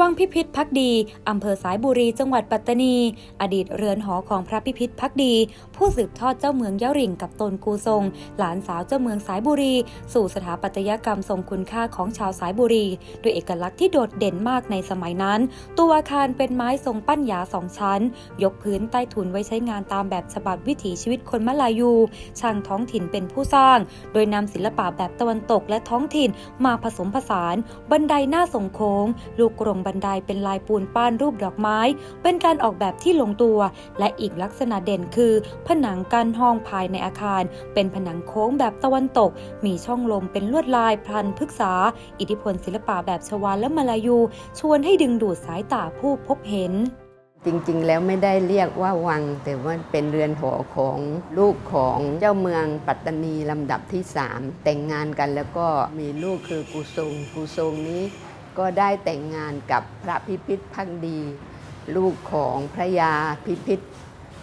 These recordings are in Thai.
วังพิพิธพักดี อำเภอสายบุรีจังหวัดปัตตานี อดีตเรือนหอของพระพิพิธพักดี ผู้สืบทอดเจ้าเมืองเยะหริ่งกับตนกูทรง หลานสาวเจ้าเมืองสายบุรี สู่สถาปัตยกรรมทรงคุณค่าของชาวสายบุรี ด้วยเอกลักษณ์ที่โดดเด่นมากในสมัยนั้น ตัวอาคารเป็นไม้ทรงปั้นหยาสองชั้น ยกพื้นใต้ถุนไว้ใช้งานตามแบบฉบับวิถีชีวิตคนมลายู ช่างท้องถิ่นเป็นผู้สร้าง โดยนำศิลปะแบบตะวันตกและท้องถิ่นมาผสมผสาน บันไดหน้าทรงโค้ง ลูกกรงบันไดเป็นลายปูนป้านรูปดอกไม้ เป็นการออกแบบที่ลงตัว และอีกลักษณะเด่นคือ ผนังกั้นห้องภายในอาคาร เป็นผนังโค้งแบบตะวันตก มีช่องลมเป็นลวดลายพันพฤกษา อิทธิพลศิลปะแบบชวาและมาลายู ชวนให้ดึงดูดสายตาผู้พบเห็นจริงๆ แล้วไม่ได้เรียกว่าวัง แต่ว่าเป็นเรือนหอของลูกของเจ้าเมืองปัตตานีลำดับที่ 3 แต่งงานกันแล้วก็มีลูกคือกูซงกูซงนี้ ก็ได้แต่งงานกับพระพิพิธพักดี ลูกของพระยาพิพิธ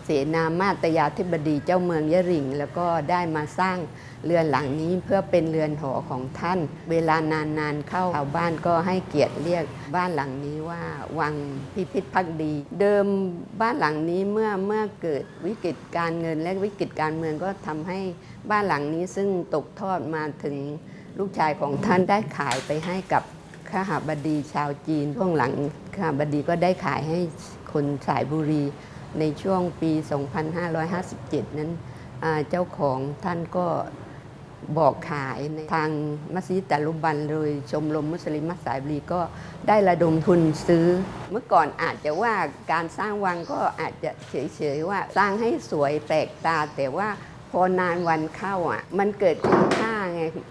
เสนามาตยาธิบดีเจ้าเมืองยะริง แล้วก็ได้มาสร้างเรือนหลังนี้เพื่อเป็นเรือนหอของท่าน เวลานานๆเข้าชาวบ้านก็ให้เกียรติเรียกบ้านหลังนี้ว่าวังพิพิธพักดี เดิมบ้านหลังนี้เมื่อเมื่อเกิดวิกฤตการเงินและวิกฤตการเมืองก็ทำให้บ้านหลังนี้ซึ่งตกทอดมาถึงลูกชายของท่านได้ขายไปให้กับ ข้าหาบดีชาวจีนช่วงหลังข้าหาบดีก็ได้ขายให้คนสายบุรี ในช่วงปี 2557 นั้นเจ้าของท่านก็บอกขายในทางมัสยิดตะลุบันเลยชมรมมุสลิมมัสายบุรีก็ได้ระดมทุนซื้อ เมื่อก่อนอาจจะว่าการสร้างวังก็อาจจะเฉยๆว่า สร้างให้สวยแปลกตา แต่ว่าพอนานวันเข้าอะ มันเกิดคุณค่า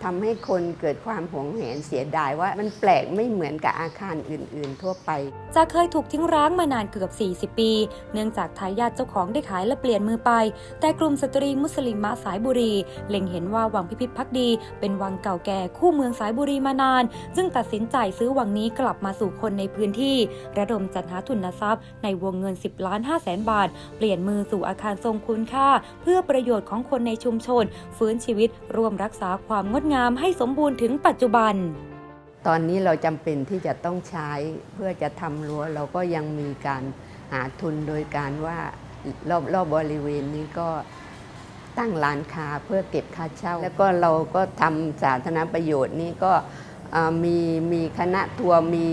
ทำให้คนเกิดความหวงแหนเสียดายว่ามันแปลกไม่เหมือนกับอาคารอื่น ๆ ทั่วไปจากเคยถูกทิ้งร้างมานานเกือบ 40 ปี เนื่องจากทายาทเจ้าของได้ขายและเปลี่ยนมือไป แต่กลุ่มสตรีมุสลิมมะสายบุรี เล็งเห็นว่าวังพิพิธพักดี เป็นวังเก่าแก่คู่เมืองสายบุรีมานาน จึงตัดสินใจซื้อวังนี้กลับมาสู่คนในพื้นที่ ระดมจัดหาทุนทรัพย์ ในวงเงิน 10ล้าน5แสนบาท เปลี่ยนมือสู่อาคารทรงคุณค่า เพื่อประโยชน์ของคนในชุมชน ฟื้นชีวิตร่วมรักษาความงดงามให้สมบูรณ์ถึงปัจจุบัน ตอนนี้เราจำเป็นที่จะต้องใช้เพื่อจะทำรั้วเราก็ยังมีการหาทุนโดยการว่ารอบรอบบริเวณนี้ก็ตั้งร้านค้าเพื่อเก็บค่าเช่า แล้วก็เราก็ทำสาธารณประโยชน์นี้ก็มีมีคณะทัวร์มี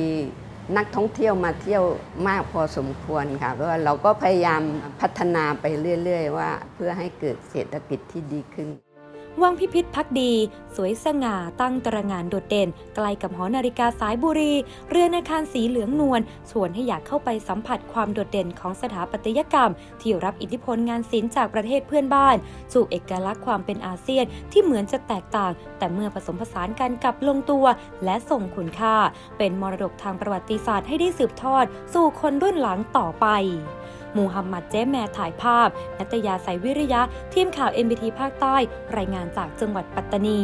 นักท่องเที่ยวมาเที่ยวมากพอสมควรค่ะเพราะว่าเราก็พยายามพัฒนาไปเรื่อย ๆ ว่าเพื่อให้เกิดเศรษฐกิจที่ดีขึ้น วังพิพิธพักดี สวยสง่าตั้งตระงานโดดเด่น ใกล้กับหอนาฬิกาสายบุรี เรือนอาคารสีเหลืองนวลชวนให้อยากเข้าไปสัมผัสความโดดเด่นของสถาปัตยกรรม ที่รับอิทธิพลงานศิลป์จากประเทศเพื่อนบ้าน สู่เอกลักษณ์ความเป็นอาเซียนที่เหมือนจะแตกต่าง แต่เมื่อผสมผสานกันกับลงตัวและส่งคุณค่า เป็นมรดกทางประวัติศาสตร์ให้ได้สืบทอด สู่คนรุ่นหลังต่อไปมูฮัมหมัดเจ๊แมถ่ายภาพ นัตยาสายวิริยะ ทีมข่าว MBT ภาคใต้ รายงานจากจังหวัดปัตตานี